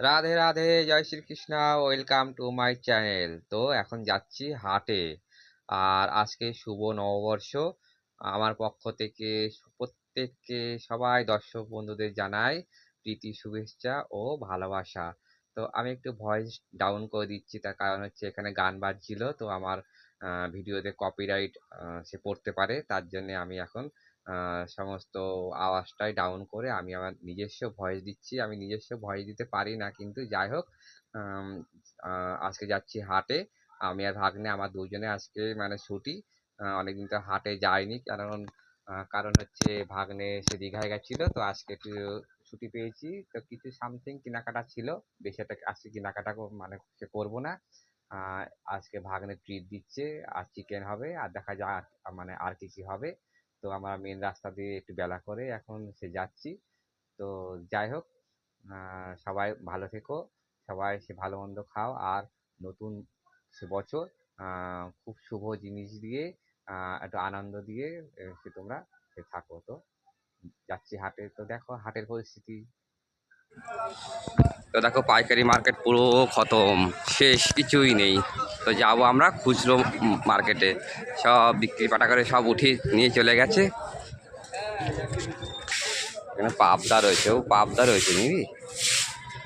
Radhe Radhe, Joy Shri Krishna, welcome to my channel. তো এখন যাচ্ছি হাটে। আর আজকে শুভ নববর্ষ। আমার পক্ষ থেকে প্রত্যেককে সবাই দর্শক বন্ধুদের জানাই প্রীতি, শুভেচ্ছা ও ভালোবাসা। তো আমি একটু ভয়েস ডাউন করে দিচ্ছি, তার কারণ হচ্ছে এখানে গান বাজছিল, তো আমার ভিডিওতে কপিরাইট সে পড়তে পারে। তার জন্য আমি এখন সমস্ত আওয়াজটাই ডাউন করে আমি আমার নিজস্ব ভয়েস দিচ্ছি। আমি নিজস্ব ভয়েস দিতে পারি না কিন্তু যাই হোক আজকে যাচ্ছি হাটে। আমি আর ভাগ্নে, আমার দুজনে আজকে মানে ছুটি। অনেকদিন তো হাটে যাইনি। কারণ কারণ হচ্ছে ভাগ্নে সে দীঘায় গেছিল, তো আজকে একটু ছুটি পেয়েছি। তো কিছু সামথিং কেনাকাটা ছিল। বেশি একটা আজকে কেনাকাটা মানে করব না। আজকে ভাগ্নে ট্রিট দিচ্ছে। আর চিকেন হবে। আর দেখা যাক মানে আর কি কি হবে। তো আমরা মেন রাস্তা দিয়ে একটু বেলা করে এখন সে যাচ্ছি। তো যাই হোক সবাই ভালো থেকো। সবাই সে ভালো মন্দ খাও। আর নতুন সে বছর খুব শুভ জিনিস দিয়ে একটু আনন্দ দিয়ে সে তোমরা থাকো। তো যাচ্ছি হাটে। তো দেখো হাটের পরিস্থিতি। তো দেখো পাইকারি মার্কেট পুরো খতম। শেষ কিছুই নেই। তো যাব আমরা খুচরো মার্কেটে। সব বিক্রি পাটা করে সব উঠে নিয়ে চলে গেছে। এখানে পাবদা রয়েছে ও পাবদা রয়েছে নাকি?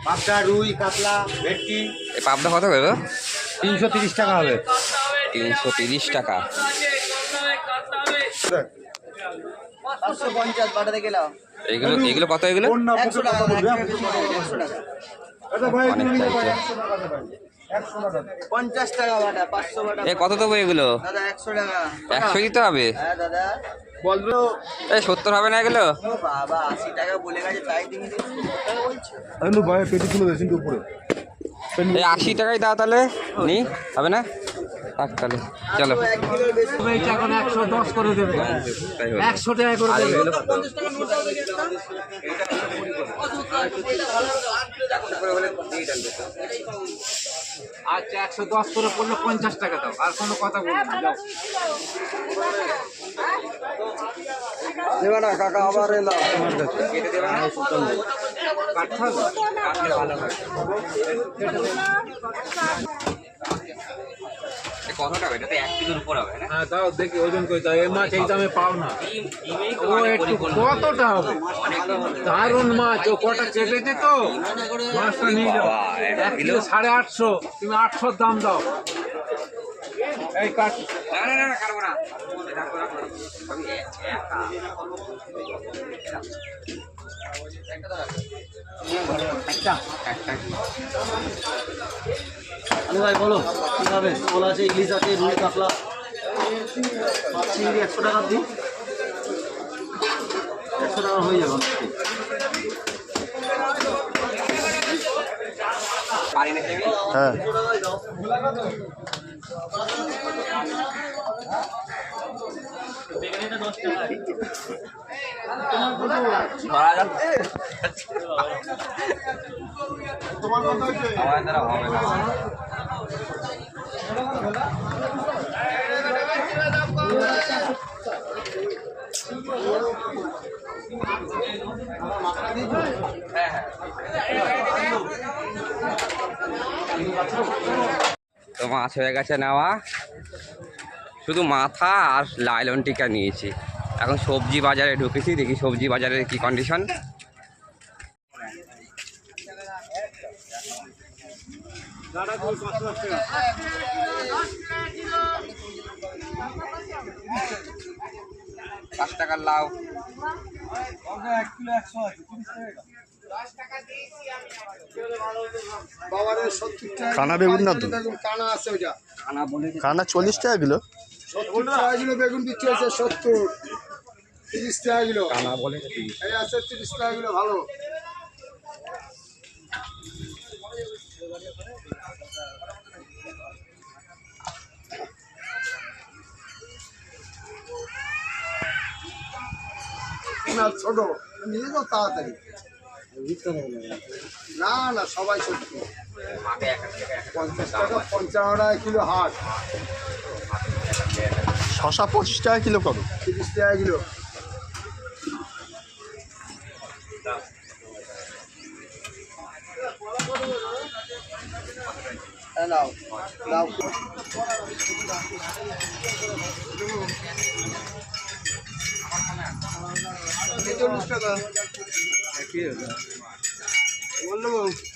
পাবদা রুই কাতলা ভেটকি। এই পাবদা কত করে তিনশো তিরিশ টাকা হবে। তিনশো তিরিশ টাকা। এগুলো এগুলো কত এগুলো? অনেক পঞ্চাশ টাকা বাটা পাঁচশো বাটা। এ কত দেবো এগুলো? দাদা একশো টাকা। একশো দিতে হবে? হ্যাঁ দাদা। বলব এই সত্তর হবে না এগুলো? বাবা আশি টাকা বলে গেছে তাই তুমি সত্তর টাকা বলছো। আমি বাইরে পেটি তুলে দিয়েছি উপরে এই আশি টাকাই দাও তাহলে। নি হবে না? থাক তাহলে চলো। এখন একশো দশ করে দেবে। একশো টাকা করে দেবে? আচ্ছা একশো দশ করে পড়লে পঞ্চাশ টাকা দাও আর কোনো কথা বলব না যাও দেবে না কাকা আবার এলাম কেটে দেবে না? কাটতে হবে কাটলে ভালো হয়। এ কত এটা তো এক কিলোর উপর হবে না? হ্যাঁ দাও দেখি ওজন করে দাও এই মাছ এই দামে পাও না। ও একটু। কতটা হবে? দারুণ মাছ ও কটা কেটেছে তো মাছটা নিয়ে যাও। এক কিলো? সাড়ে আটশো তুমি আটশোর দাম দাও। এই কাট। না না না কাটবো না। একটা। আরে ভাই বলো কীভাবে? শোল আছে ইলিশ আছে রুই কাতলা। চিংড়ি একশো টাকা দিই একশো টাকা হয়ে যাবে হ্যাঁ। ধরা যাক হবে না তো মাছ হয়ে গেছে নেওয়া। শুধু মাথা আর লাইলন টিকা নিয়েছি। এখন সবজি বাজারে ঢুকেছি, দেখি সবজি বাজারের কি কন্ডিশন পাঁচ টাকার লাউ। কানা বেগুন না তো? কানা আছে ওইটা কানা চল্লিশ টাকা কিলো। সত্তর টাকা কিলো বেগুন বিক্রি হচ্ছে সত্তর তিরিশ টাকা কিলো। কানা বলে এই আছে তিরিশ টাকা কিলো ভালো। না ছোট। নিয়ে যাও তাড়াতাড়ি। না না সবাই সত্যি পঞ্চাশ টাকা পঞ্চান্ন টাকা কিলো হাট। শশা পঁচিশ টাকা কিলো কত? তিরিশ টাকা কিলো। নাও নাও।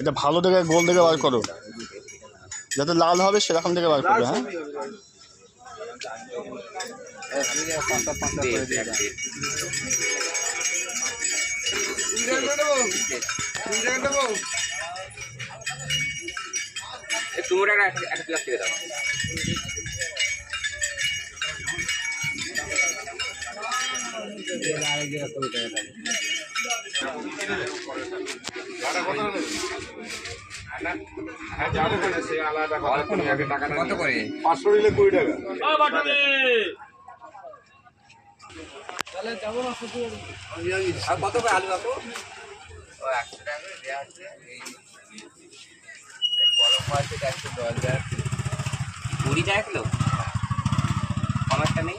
এটা ভালো দেখে গোল দেখে বার করো। যাতে লাল হবে সেরকম দেখে বার করবে হ্যাঁ? একটা একটা কত করে পাঁচশো নিলে কুড়ি টাকা করে আলু কাকু একশো টাকা দেওয়া হচ্ছে এই এই কলম আছে একশো দশ হাজার কুড়ি টাকা কিলো? কমারটা নেই?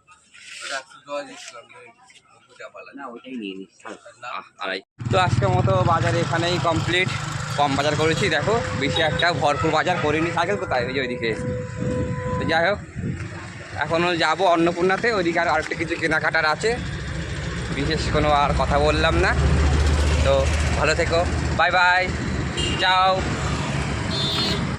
তো আজকের মতো বাজার এখানেই কমপ্লিট কম বাজার করেছি, দেখো, বেশি একটা ভরপুর বাজার করিনি সাইকেল কোথায় ওই যে ওইদিকে। তো যাই হোক এখনও যাব অন্নপূর্ণাতে, ওইদিকে আর আরেকটা কিছু কেনাকাটার আছে। বিশেষ কোনো আর কথা বললাম না। তো ভালো থেকো বাই বাই চাও